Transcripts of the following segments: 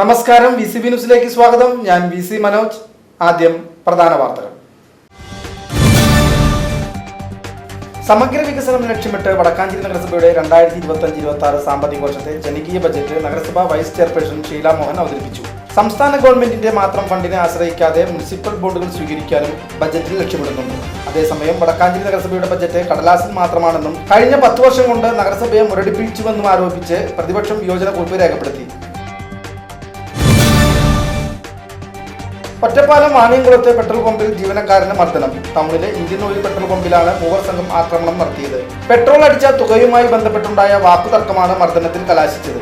നമസ്കാരം V C B ന്യൂസിലേക്ക് സ്വാഗതം. ഞാൻ വി സി മനോജ്. ആദ്യം പ്രധാന വാർത്തകൾ. സമഗ്ര വികസനം ലക്ഷ്യമിട്ട് വടക്കാഞ്ചേരി നഗരസഭയുടെ രണ്ടായിരത്തി ഇരുപത്തി അഞ്ച് ഇരുപത്തി ആറ് സാമ്പത്തിക വർഷത്തെ ജനകീയ ബജറ്റ് നഗരസഭ വൈസ് ചെയർപേഴ്സൺ ഷീല മോഹൻ അവതരിപ്പിച്ചു. സംസ്ഥാന ഗവൺമെന്റിന്റെ മാത്രം ഫണ്ടിനെ ആശ്രയിക്കാതെ മുനിസിപ്പൽ ബോർഡുകൾ സ്വീകരിക്കാനും ബജറ്റിൽ ലക്ഷ്യമിടുന്നുണ്ട്. അതേസമയം വടക്കാഞ്ചേരി നഗരസഭയുടെ ബജറ്റ് കടലാസിൽ മാത്രമാണെന്നും കഴിഞ്ഞ പത്ത് വർഷം കൊണ്ട് നഗരസഭയെ മുരടിപ്പിച്ചുവെന്നും ആരോപിച്ച് പ്രതിപക്ഷം യോജന കുറിപ്പ് രേഖപ്പെടുത്തി. ഒറ്റപ്പാലം വാണിയംകുളത്തെ പെട്രോൾ പമ്പിൽ ജീവനക്കാരന് മർദ്ദനം. ടൗണിലെ ഇന്ത്യൻ ഓയിൽ പെട്രോൾ പമ്പിലാണ് മൂവർ സംഘം ആക്രമണം നടത്തിയത്. പെട്രോൾ അടിച്ച തുകയുമായി ബന്ധപ്പെട്ടുണ്ടായ വാക്കുതർക്കമാണ് മർദ്ദനത്തിൽ കലാശിച്ചത്.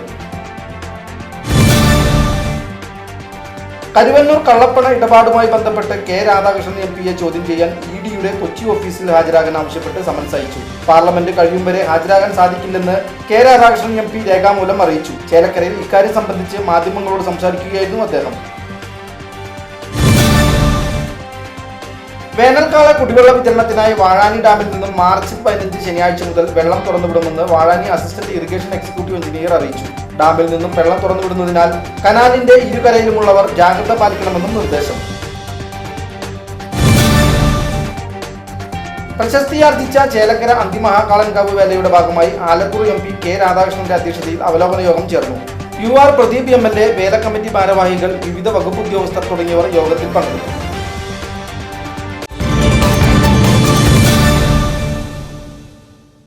കരുവന്നൂർ കള്ളപ്പണ ഇടപാടുമായി ബന്ധപ്പെട്ട് കെ രാധാകൃഷ്ണൻ എം പിയെ ചോദ്യം ചെയ്യാൻ ഇ ഡിയുടെ കൊച്ചി ഓഫീസിൽ ഹാജരാകാൻ ആവശ്യപ്പെട്ട് സമൻസ് അയച്ചു. പാർലമെന്റ് കഴിയും വരെ ഹാജരാകാൻ സാധിക്കില്ലെന്ന് കെ രാധാകൃഷ്ണൻ എം പി രേഖാമൂലം അറിയിച്ചു. ചേലക്കരയിൽ ഇക്കാര്യം സംബന്ധിച്ച് മാധ്യമങ്ങളോട് സംസാരിക്കുകയായിരുന്നു അദ്ദേഹം. വേനൽക്കാല കുടിവെള്ള വിതരണത്തിനായി വാഴാനി ഡാമിൽ നിന്നും മാർച്ച് പതിനഞ്ച് ശനിയാഴ്ച മുതൽ വെള്ളം തുറന്നുവിടുമെന്ന് Vazhani assistant irrigation executive engineer അറിയിച്ചു. ഡാമിൽ നിന്നും വെള്ളം തുറന്നുവിടുന്നതിനാൽ കനാലിന്റെ ഇരുകരയിലുമുള്ളവർ ജാഗ്രത പാലിക്കണമെന്നും നിർദ്ദേശം. പ്രശസ്തിയാർജിച്ച ചേലക്കര അന്തിമഹാകാളൻകാവ് വേലയുടെ ഭാഗമായി ആലത്തൂർ എം പി കെ രാധാകൃഷ്ണന്റെ അധ്യക്ഷതയിൽ അവലോകന യോഗം ചേർന്നു. U R Pradeep M L A വേല കമ്മിറ്റി ഭാരവാഹികൾ വിവിധ വകുപ്പ് ഉദ്യോഗസ്ഥർ തുടങ്ങിയവർ യോഗത്തിൽ പങ്കെടുത്തു.